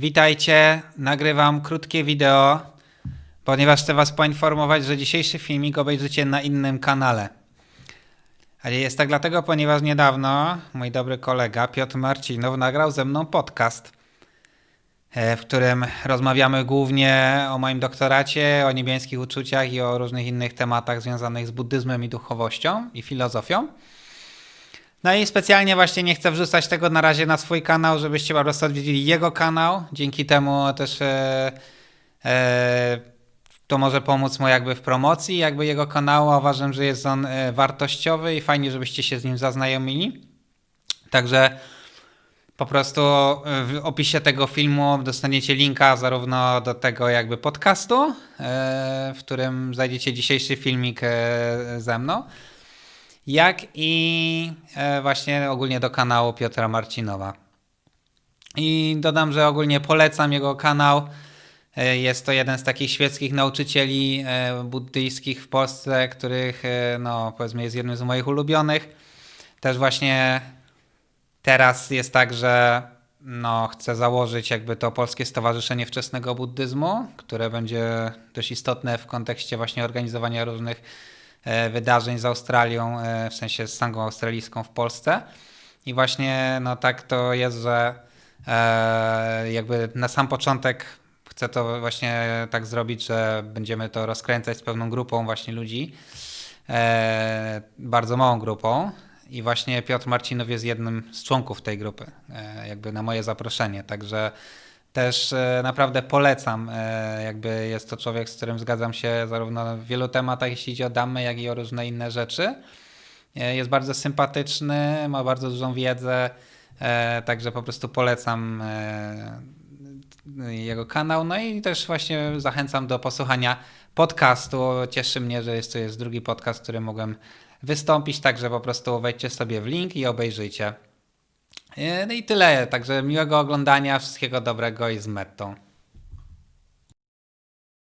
Witajcie, nagrywam krótkie wideo, ponieważ chcę Was poinformować, że dzisiejszy filmik obejrzycie na innym kanale. Ale jest tak dlatego, ponieważ niedawno mój dobry kolega Piotr Marcinow nagrał ze mną podcast, e, w którym rozmawiamy głównie o moim doktoracie, o niebieskich uczuciach i o różnych innych tematach związanych z buddyzmem i duchowością i filozofią. No i specjalnie właśnie nie chcę wrzucać tego na razie na swój kanał, żebyście po prostu odwiedzili jego kanał. Dzięki temu też e, e, to może pomóc mu jakby w promocji jakby jego kanału. Uważam, że jest on e, wartościowy i fajnie, żebyście się z nim zaznajomili. Także po prostu e, w opisie tego filmu dostaniecie linka zarówno do tego jakby podcastu, e, w którym znajdziecie dzisiejszy filmik ze mną, jak i e, właśnie ogólnie do kanału Piotra Marcinowa. I dodam, że ogólnie polecam jego kanał. E, Jest to jeden z takich świeckich nauczycieli e, buddyjskich w Polsce, których no powiedzmy jest jednym z moich ulubionych. Też właśnie teraz jest tak, że no, chcę założyć jakby to Polskie Stowarzyszenie Wczesnego Buddyzmu, które będzie dość istotne w kontekście właśnie organizowania różnych wydarzeń z Australią, e, w sensie z sangą australijską w Polsce. I właśnie no tak to jest, że e, jakby na sam początek chcę to właśnie tak zrobić, że będziemy to rozkręcać z pewną grupą właśnie ludzi, e, bardzo małą grupą. I właśnie Piotr Marcinow jest jednym z członków tej grupy, e, jakby na moje zaproszenie. Także też e, naprawdę polecam. e, Jakby jest to człowiek, z którym zgadzam się zarówno w wielu tematach, jeśli chodzi o damy, jak i o różne inne rzeczy. E, Jest bardzo sympatyczny, ma bardzo dużą wiedzę, także po prostu polecam jego kanał. No i też właśnie zachęcam do posłuchania podcastu. Cieszy mnie, że jest to jest drugi podcast, w którym mogłem wystąpić, także po prostu wejdźcie sobie w link i obejrzyjcie. E, No i tyle, także miłego oglądania, wszystkiego dobrego i z mettą.